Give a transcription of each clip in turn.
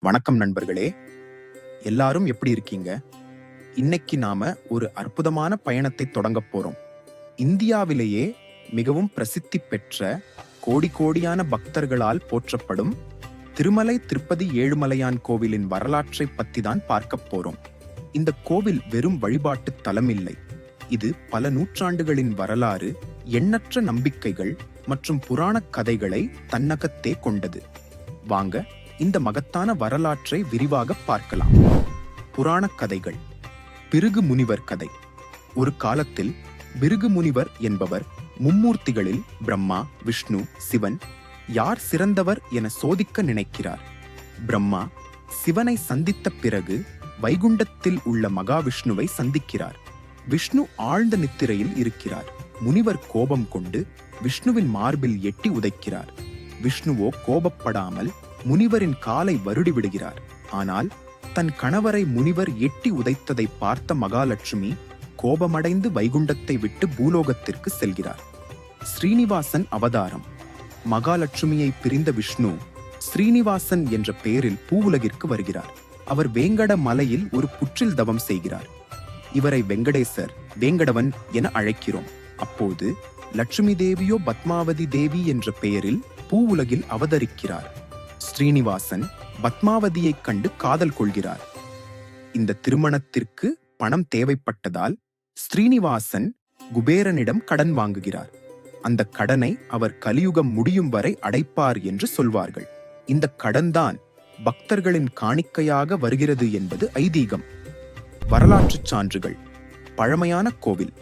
வணக்கம் நண்பர்களே. எல்லாரும் எப்படி இருக்கீங்க? இன்னைக்கு நாம ஒரு அற்புதமான பயணத்தை தொடங்க போறோம். இந்தியாவிலேயே மிகவும் பிரசித்தி பெற்ற கோடி கோடியான பக்தர்களால் போற்றப்படும் திருமலை திருப்பதி ஏழுமலையான் கோவிலின் வரலாற்றை பத்தி தான் பார்க்க போறோம். இந்த கோவில் வெறும் வழிபாட்டு தலம் இல்லை இது பல நூற்றாண்டுகளின் வரலாறு எண்ணற்ற நம்பிக்கைகள் மற்றும் புராணக் கதைகளை தன்னகத்தே கொண்டது. வாங்க இந்த மகத்தான வரலாற்றை விரிவாக பார்க்கலாம். புராணக் கதைகள். பிருகு முனிவர் கதை. ஒரு காலத்தில் பிருகு முனிவர் என்பவர் மும்மூர்த்திகளில் பிரம்மா விஷ்ணு சிவன் யார் சிறந்தவர் என சோதிக்க நினைக்கிறார். பிரம்மா சிவனை சந்தித்த பிறகு வைகுண்டத்தில் உள்ள மகாவிஷ்ணுவை சந்திக்கிறார். விஷ்ணு ஆழ்ந்த நித்திரையில் இருக்கிறார். முனிவர் கோபம் கொண்டு விஷ்ணுவின் மார்பில் எட்டி உதைக்கிறார். விஷ்ணுவோ கோபப்படாமல் முனிவரின் காலை வருடி விடுகிறார். ஆனால் தன் கணவரை முனிவர் எட்டி உதைத்ததை பார்த்த மகாலட்சுமி கோபமடைந்து வைகுண்டத்தை விட்டு பூலோகத்திற்கு செல்கிறார். ஸ்ரீனிவாசன் அவதாரம். மகாலட்சுமியை பிரிந்த விஷ்ணு ஸ்ரீனிவாசன் என்ற பெயரில் பூவுலகிற்கு வருகிறார். அவர் வேங்கட மலையில் ஒரு புற்றில் தவம் செய்கிறார். இவரை வெங்கடேசர் வேங்கடவன் என அழைக்கிறோம். அப்போது லட்சுமி தேவியோ பத்மாவதி தேவி என்ற பெயரில் பூவுலகில் அவதரிக்கிறார். ஸ்ரீனிவாசன் பத்மாவதியைக் கண்டு காதல் கொள்கிறார். இந்த திருமணத்திற்கு பணம் தேவைப்பட்டதால் ஸ்ரீனிவாசன் குபேரனிடம் கடன் வாங்குகிறார். அந்த கடனை அவர் கலியுகம் முடியும் வரை அடைப்பார் என்று சொல்வார்கள். இந்த கடன்தான் பக்தர்களின் காணிக்கையாக வருகிறது என்பது ஐதீகம். வரலாற்றுச் சான்றுகள். பழமையான கோவில்.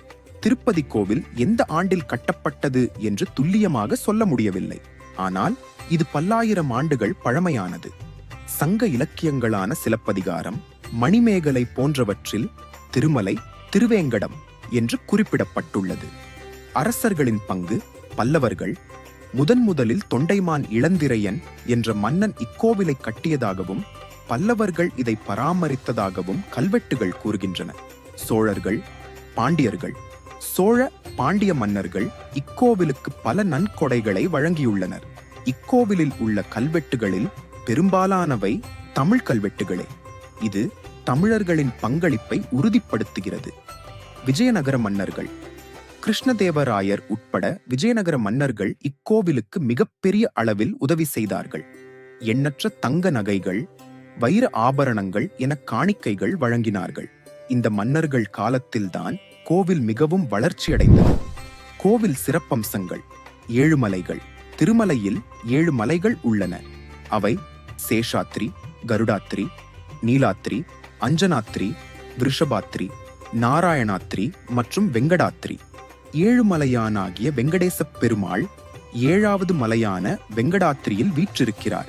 திருப்பதி கோவில் எந்த ஆண்டில் கட்டப்பட்டது என்று துல்லியமாக சொல்ல முடியவில்லை. ஆனால் இது பல்லாயிரம் ஆண்டுகள் பழமையானது. சங்க இலக்கியங்களான சிலப்பதிகாரம் மணிமேகலை போன்றவற்றில் திருமலை திருவேங்கடம் என்று குறிப்பிடப்பட்டுள்ளது. அரசர்களின் பங்கு பல்லவர்கள் முதன் முதலில் தொண்டைமான் இளந்திரையன் என்ற மன்னன் இக்கோவிலை கட்டியதாகவும் பல்லவர்கள் இதை பராமரித்ததாகவும் கல்வெட்டுகள் கூறுகின்றன. சோழர்கள் பாண்டியர்கள் சோழ பாண்டிய மன்னர்கள் இக்கோவிலுக்கு பல நன்கொடைகளை வழங்கியுள்ளனர். இக்கோவிலில் உள்ள கல்வெட்டுகளில் பெரும்பாலானவை தமிழ் கல்வெட்டுகளே. இது தமிழர்களின் பங்களிப்பை உறுதிப்படுத்துகிறது. விஜயநகர மன்னர்கள். கிருஷ்ணதேவராயர் உட்பட விஜயநகர மன்னர்கள் இக்கோவிலுக்கு மிகப்பெரிய அளவில் உதவி செய்தார்கள். எண்ணற்ற தங்க நகைகள் வைர ஆபரணங்கள் என காணிக்கைகள் வழங்கினார்கள். இந்த மன்னர்கள் காலத்தில்தான் கோவில் மிகவும் வளர்ச்சியடைந்தது. கோவில் சிறப்பம்சங்கள் ஏழுமலைகள் திருமலையில் ஏழு மலைகள் உள்ளன. அவை சேஷாத்ரி கருடாத்ரி நீலாத்ரி அஞ்சனாத்ரி விருஷபாத்ரி நாராயணாத்ரி மற்றும் வெங்கடாத்ரி. ஏழு மலையானாகிய வெங்கடேசப் பெருமாள் ஏழாவது மலையான வெங்கடாத்திரியில் வீற்றிருக்கிறார்.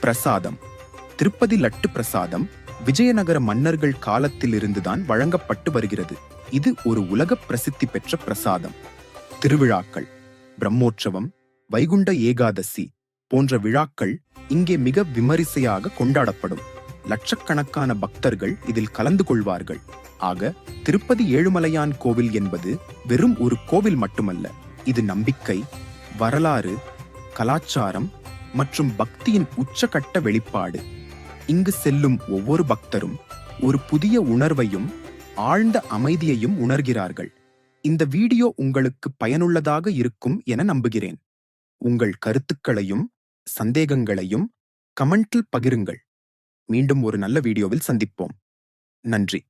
பிரசாதம். திருப்பதி லட்டு பிரசாதம் விஜயநகர மன்னர்கள் காலத்திலிருந்துதான் வழங்கப்பட்டு வருகிறது. இது ஒரு உலக பிரசித்தி பெற்ற பிரசாதம். திருவிழாக்கள். பிரம்மோற்சவம். வைகுண்ட ஏகாதசி போன்ற விழாக்கள் இங்கே மிக விமரிசையாக கொண்டாடப்படும். லட்சக்கணக்கான பக்தர்கள் இதில் கலந்து கொள்வார்கள். ஆக திருப்பதி ஏழுமலையான் கோவில் என்பது வெறும் ஒரு கோவில் மட்டுமல்ல. இது நம்பிக்கை வரலாறு கலாச்சாரம் மற்றும் பக்தியின் உச்சகட்ட வெளிப்பாடு. இங்கு செல்லும் ஒவ்வொரு பக்தரும் ஒரு புதிய உணர்வையும் ஆழ்ந்த அமைதியையும் உணர்கிறார்கள். இந்த வீடியோ உங்களுக்கு பயனுள்ளதாக இருக்கும் என நம்புகிறேன். உங்கள் கருத்துக்களையும் சந்தேகங்களையும் கமெண்டில் பகிருங்கள். மீண்டும் ஒரு நல்ல வீடியோவில் சந்திப்போம். நன்றி.